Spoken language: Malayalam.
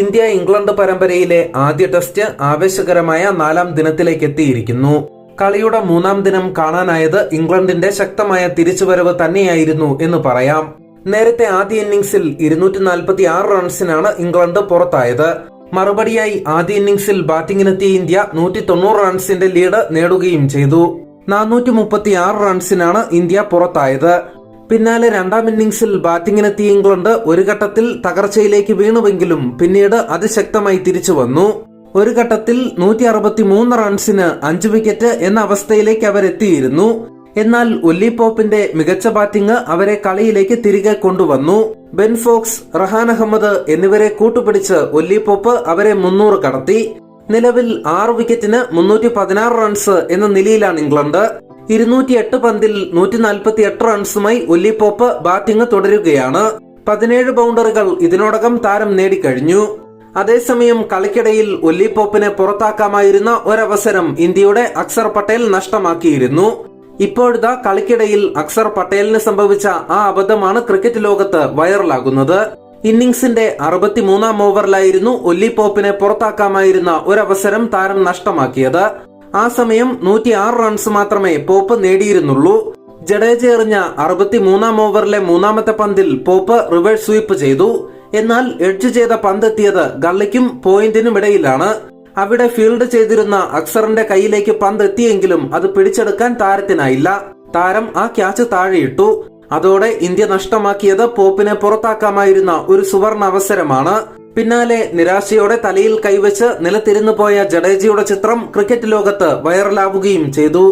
ഇന്ത്യ ഇംഗ്ലണ്ട് പരമ്പരയിലെ ആദ്യ ടെസ്റ്റ് ആവേശകരമായ നാലാം ദിനത്തിലേക്ക് എത്തിയിരിക്കുന്നു കളിയുടെ മൂന്നാം ദിനം കാണാനായത് ഇംഗ്ലണ്ടിന്റെ ശക്തമായ തിരിച്ചുവരവ് തന്നെയായിരുന്നു എന്ന് പറയാം. നേരത്തെ ആദ്യ ഇന്നിംഗ്സിൽ ഇരുന്നൂറ്റി നാൽപ്പത്തി ആറ് റൺസിനാണ് ഇംഗ്ലണ്ട് പുറത്തായത്. മറുപടിയായി ആദ്യ ഇന്നിംഗ്സിൽ ബാറ്റിംഗിനെത്തിയ ഇന്ത്യ നൂറ്റി തൊണ്ണൂറ് റൺസിന്റെ ലീഡ് നേടുകയും ചെയ്തു. നാനൂറ്റി മുപ്പത്തി ആറ് റൺസിനാണ് ഇന്ത്യ പുറത്തായത്. പിന്നാലെ രണ്ടാം ഇന്നിംഗ്സിൽ ബാറ്റിംഗിനെത്തിയ ഇംഗ്ലണ്ട് ഒരു ഘട്ടത്തിൽ തകർച്ചയിലേക്ക് വീണുവെങ്കിലും പിന്നീട് അതിശക്തമായി തിരിച്ചു വന്നു. ഒരു ഘട്ടത്തിൽ നൂറ്റി അറുപത്തി മൂന്ന് റൺസിന് അഞ്ച് വിക്കറ്റ് എന്ന അവസ്ഥയിലേക്ക് അവരെത്തിയിരുന്നു. എന്നാൽ ഒല്ലി പോപ്പിന്റെ മികച്ച ബാറ്റിംഗ് അവരെ കളിയിലേക്ക് തിരികെ കൊണ്ടുവന്നു. ബെൻ ഫോക്സ് റഹാൻ അഹമ്മദ് എന്നിവരെ കൂട്ടുപിടിച്ച് ഒല്ലി പോപ്പ് അവരെ മുന്നൂറ് കടത്തി. നിലവിൽ ആറ് വിക്കറ്റിന് മുന്നൂറ്റി പതിനാറ് റൺസ് എന്ന നിലയിലാണ് ഇംഗ്ലണ്ട്. ഇരുന്നൂറ്റി എട്ട് പന്തിൽ നൂറ്റി നാൽപ്പത്തി എട്ട് റൺസുമായി ഒല്ലിപ്പോപ്പ് ബാറ്റിംഗ് തുടരുകയാണ്. പതിനേഴ് ബൗണ്ടറികൾ ഇതിനോടകം താരം നേടിക്കഴിഞ്ഞു. അതേസമയം കളിക്കിടയിൽ ഒല്ലിപ്പോപ്പിനെ പുറത്താക്കാമായിരുന്ന ഒരവസരം ഇന്ത്യയുടെ അക്സർ പട്ടേൽ നഷ്ടമാക്കിയിരുന്നു. ഇപ്പോഴത്തെ കളിക്കിടയിൽ അക്സർ പട്ടേലിന് സംഭവിച്ച ആ അബദ്ധമാണ് ക്രിക്കറ്റ് ലോകത്ത് വൈറലാകുന്നത്. ഇന്നിംഗ്സിന്റെ അറുപത്തിമൂന്നാം ഓവറിലായിരുന്നു ഒല്ലിപ്പോപ്പിനെ പുറത്താക്കാമായിരുന്ന ഒരവസരം താരം നഷ്ടമാക്കിയത്. ആ സമയം നൂറ്റി ആറ് റൺസ് മാത്രമേ പോപ്പ് നേടിയിരുന്നുള്ളൂ. ജഡേജ എറിഞ്ഞ അറുപത്തി മൂന്നാം ഓവറിലെ മൂന്നാമത്തെ പന്തിൽ പോപ്പ് റിവേഴ്സ് സ്വീപ്പ് ചെയ്തു. എന്നാൽ എഡ്ജ് ചെയ്ത പന്തെത്തിയത് ഗള്ളിക്കും പോയിന്റിനും ഇടയിലാണ് അവിടെ ഫീൽഡ് ചെയ്തിരുന്ന അക്സറിന്റെ കയ്യിലേക്ക് പന്ത് എത്തിയെങ്കിലും അത് പിടിച്ചെടുക്കാൻ താരത്തിനായില്ല. താരം ആ ക്യാച്ച് താഴെയിട്ടു. അതോടെ ഇന്ത്യ നഷ്ടമാക്കിയത് പോപ്പിനെ പുറത്താക്കാമായിരുന്ന ഒരു സുവർണ അവസരമാണ്. പിന്നാലെ നിരാശയോടെ തലയിൽ കൈവച്ച് നിലത്തിരുന്നു പോയ ജഡേജയുടെ ചിത്രം ക്രിക്കറ്റ് ലോകത്ത് വൈറലാവുകയും ചെയ്തു.